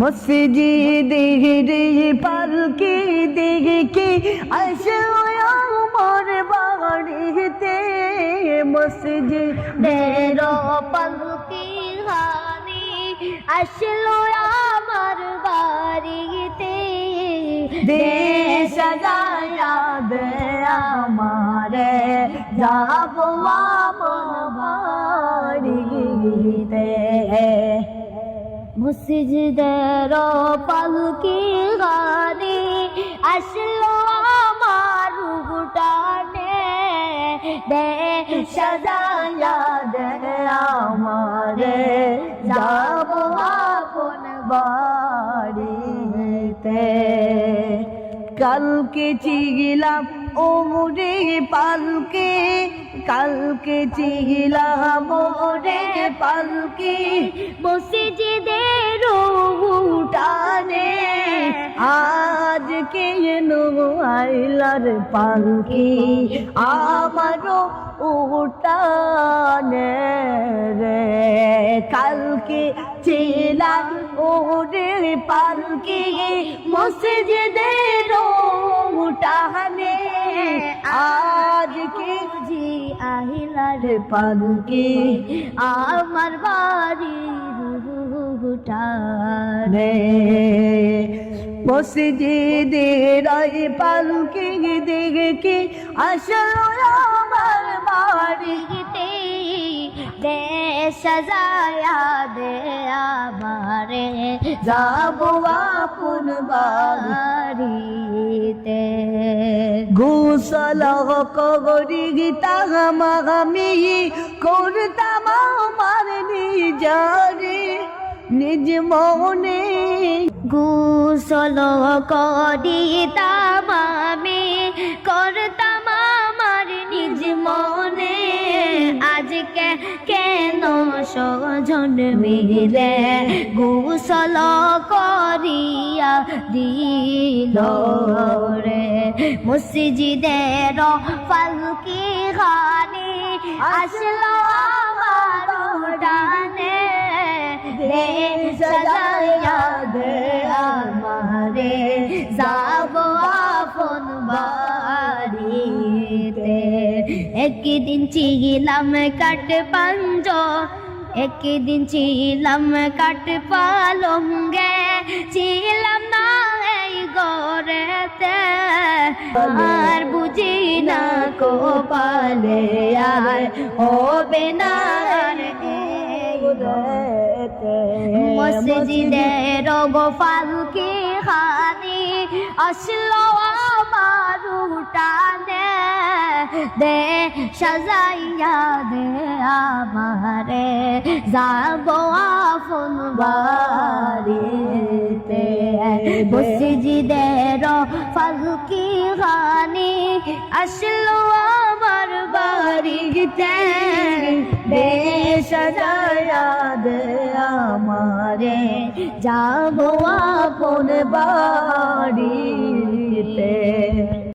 মসজিদের পালকি দেখে আসলো আমার বাড়িতে। মসজিদের পালকি হানি আসলো আমার বাড়িতে। দেশ দে আমারে যাব আমার বাড়িতে। মসজিদের পালকি গানে আসলো আমার উঠানে দে সাজায়া দে আমারে। যাব আপন বাড়িতে। কালকে চিগিলাম ওরে পালকে, কালকে চিগিলাম ওরে পালকে। মসজিদের উঠানে আজ কে আইলার পালকি, আমারও উঠানে রে। কালকে ছিলাম ওরে পালকি মসজিদের উঠানে। আজ কে জি আহিলার পালকি আমার বাড়ি উঠানে। মসজিদের পালকি দেখে আসলো আমার বাড়ি বাড়িতে। দে সাজায়া দে আমারে যাব আপন বাড়ি বাড়িতে গোসল করি তাহামি করতাম আমার নিজরে নিজ মনে। গুসল করিতাম আমি করতাম আমার নিজ মনে। আজকে কেন সজন মিলে গোসল করিয়া দিল রে। মসজিদের ফালকি খানি আসলো আমার ডানে। দে। একদিন ছিলাম কাট পাঞ্জ একদিন ছিলাম কাট পালঙ্গে ছিলাম না এই গড়েতে আর বুঝি না কোপালে আর হবে না আর মসজিদের গোপালকে খানি আসলো আমার উঠানে। দে, সাজাইয়া দে আমারে। যাব আপন বাড়িতে। মসজিদের ফালকি খানি আসলো আমার বাড়িতে। দে সাজায়া দে আমারে। যাব আপন বাড়িতে।